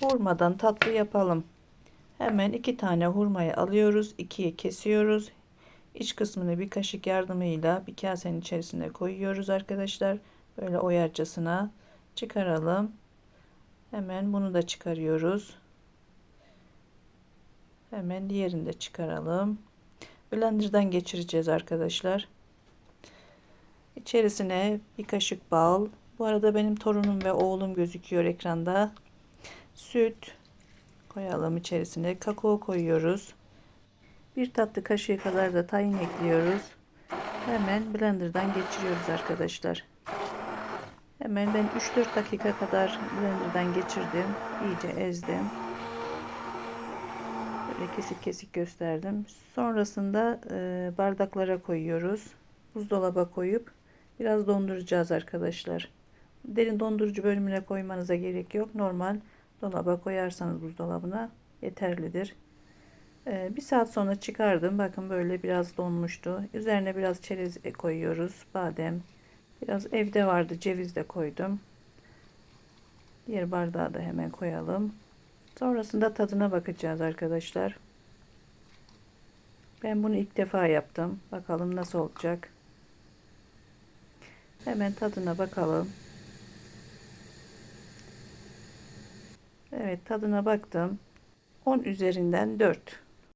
Hurmadan tatlı yapalım. Hemen iki tane hurmayı alıyoruz. ikiye kesiyoruz. İç kısmını bir kaşık yardımıyla bir kasenin içerisine koyuyoruz arkadaşlar. Böyle oyarcasına çıkaralım. Hemen bunu da çıkarıyoruz. Hemen diğerini de çıkaralım. Blender'dan geçireceğiz arkadaşlar. İçerisine bir kaşık bal. Bu arada benim torunum ve oğlum gözüküyor ekranda. Süt koyalım içerisine. Kakao koyuyoruz. Bir tatlı kaşığı kadar da tahin ekliyoruz. Hemen blenderdan geçiriyoruz arkadaşlar. Hemen ben 3-4 dakika kadar blenderdan geçirdim. İyice ezdim. Böyle kesik kesik gösterdim. Sonrasında e, bardaklara koyuyoruz. Buzdolaba koyup biraz donduracağız arkadaşlar. Derin dondurucu bölümüne koymanıza gerek yok. Normal dolaba koyarsanız buzdolabına yeterlidir. E, bir saat sonra çıkardım. Bakın böyle biraz donmuştu. Üzerine biraz çerez koyuyoruz. Badem. Biraz evde vardı. Ceviz de koydum. Diğer bardağı da hemen koyalım. Sonrasında tadına bakacağız arkadaşlar. Ben bunu ilk defa yaptım. Bakalım nasıl olacak. Hemen tadına bakalım. Evet tadına baktım. 10 üzerinden 4.